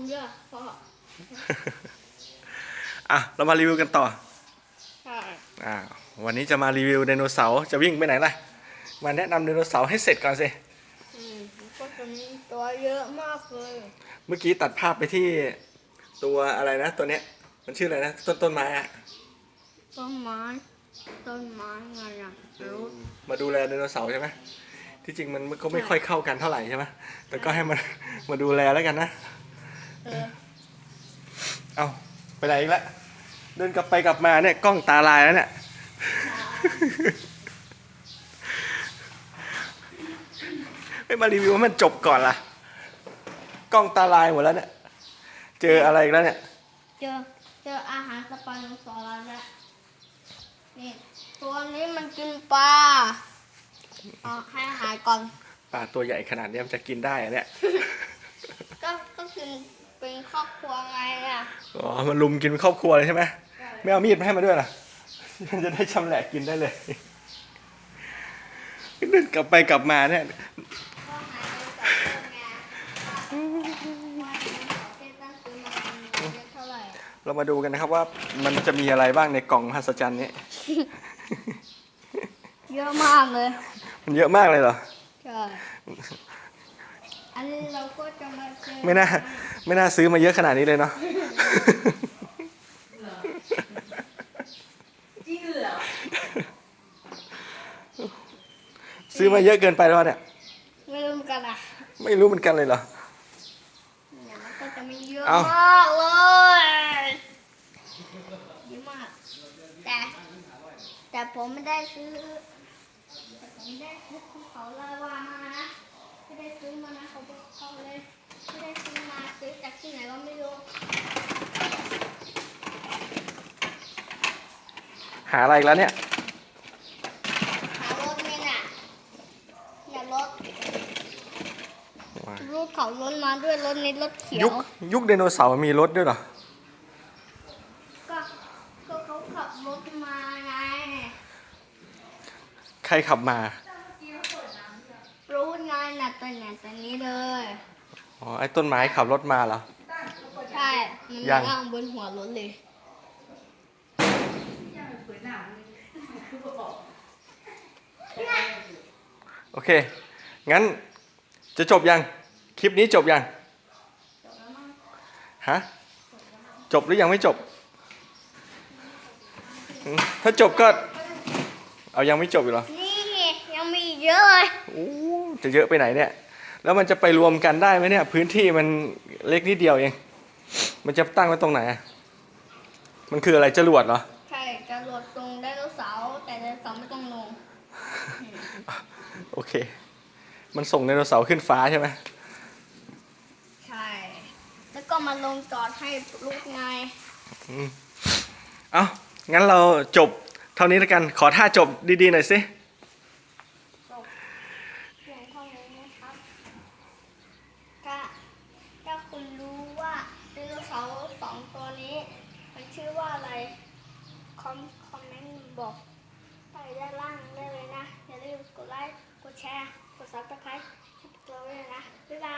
มเยอะพ่ออะเรามารีวิวกันต่อใช่อ่าวันนี้จะมารีวิวไดโนเสาร์จะวิ่งไปไหนล่ะ มาแนะนำไดโนเสาร์ให้เสร็จก่อนสิอืมแล้วก็จะมีตัวเยอะมากเลย เมื่อกี้ตัดภาพไปที่ตัวอะไรนะ ตัวเนี้ย มันชื่ออะไรนะ ต้นต้นไม้อะต้นไม้ต้นไม้ไงอะรู้มาดูแลไดโนเสาร์ใช่ไหมที่จริงมันก็ไม่ค่อยเข้ากันเท่าไหร่ใช่ไหมแต่ก็ให้มันมาดูแลแล้วกันนะ เออเอาไปไหนอีกแล้วเดินกลับไปกลับมาเนี่ยกล้องตาลายแล้วเนี่ยไม่มารีวิวให้มันจบก่อนล่ะ กล้องตาลายหมดแล้วเนี่ย เจออะไรอีกแล้วเนี่ย เจอเจออาหารสปาโนซอรัสแล้วนี่ตัวนี้มันกินปลาเอาให้อาหารก่อน ปลาตัวใหญ่ขนาดเนี้ยมันจะกินได้อะเนี่ย ก็ก็คือ เป็นครอบครัวไงอะอ๋อมันลุมกินเป็นครอบครัวเลยใช่ไหมไม่เอามีดมาให้มาด้วยล่ะมันจะได้ชำแหละกินได้เลยเดินกลับไปกลับมาเนี่ยก็หายไปจากเดิมไงว่าว่าเต้นตั้งซื้อมาเป็นเยอะเท่าไหร่เรามาดูกันนะครับว่ามันจะมีอะไรบ้างในกล่องมหัศจรรย์นี้ เยอะมากเลยมันเยอะมากเลยเหรอ ใช่ อันนี้เราก็จะมาเจอไม่น่าไม่น่าซื้อมาเยอะขนาดนี้เลยเนาะ จริงเหรอซื้อมาเยอะเกินไปแล้วเนี่ย ไม่รู้เหมือนกันอะไม่รู้เหมือนกันเลยเหรอ เนี่ยมันก็จะมีเยอะเอ้ามมากเลยเยอะมาก แต่ แต่ผมไม่ได้ซื้อแต่ผมไม่ได้ซื้อภูเขาลาวามานะ ไม่ได้ซื้อมานะเขาบอกเขาเลยไม่ได้ซื้อมาซื้อจากที่ไหนก็ไม่รู้หาอะไรอีกแล้วเนี่ย หารถนี่น่ะเนี่ยรถรถเขารถมาด้วยรถนี้รถเขียยุว คยุคไดโนเสาร์มีรถด้วยเหรอ ก็ก็เขาขับรถมาไงใครขับมา ตัวไหนตัวนี้เลย อ๋อไอ้ต้นไม้ขับรถมาเหรอ ใช่ มันยัง นั่งบนหัวรถเลย โอเค งั้นจะจบยัง คลิปนี้จบยัง ฮะ จบหรือยังไม่จบอืมถ้าจบก็ เอายังไม่จบอยู่เหรอนี่ยังมีอีกเยอะเลย โอ้จะเยอะไปไหนเนี่ย แล้วมันจะไปรวมกันได้ไหมเนี่ย พื้นที่มันเล็กนิดเดียวเอง มันจะตั้งไว้ตรงไหนอะมันคืออะไรจรวดเหรอ ใช่จะรถตรงไดโนเสาร์แต่ไดโนเสาร์ไม่ต้องลง โอเค มันส่งไดโนเสาร์ขึ้นฟ้าใช่ไหมใช่ แล้วก็มาลงจอดให้ลูกไงเอางั้นเราจบเท่านี้แล้วกัน ขอท่าจบดีๆหน่อยสิจบ ห้องนี้นะครับถ้าถ้าคุณรู้ว่าไดโนเสาร์สองตัวนี้ มันชื่อว่าอะไร คอมคอมเมนต์บอกใต้ด้านล่างได้เลยนะ อย่าลืมกดไลค์ กดแชร์ กดซับสไครต์ให้พวกเราด้วยนะ บ๊ายบาย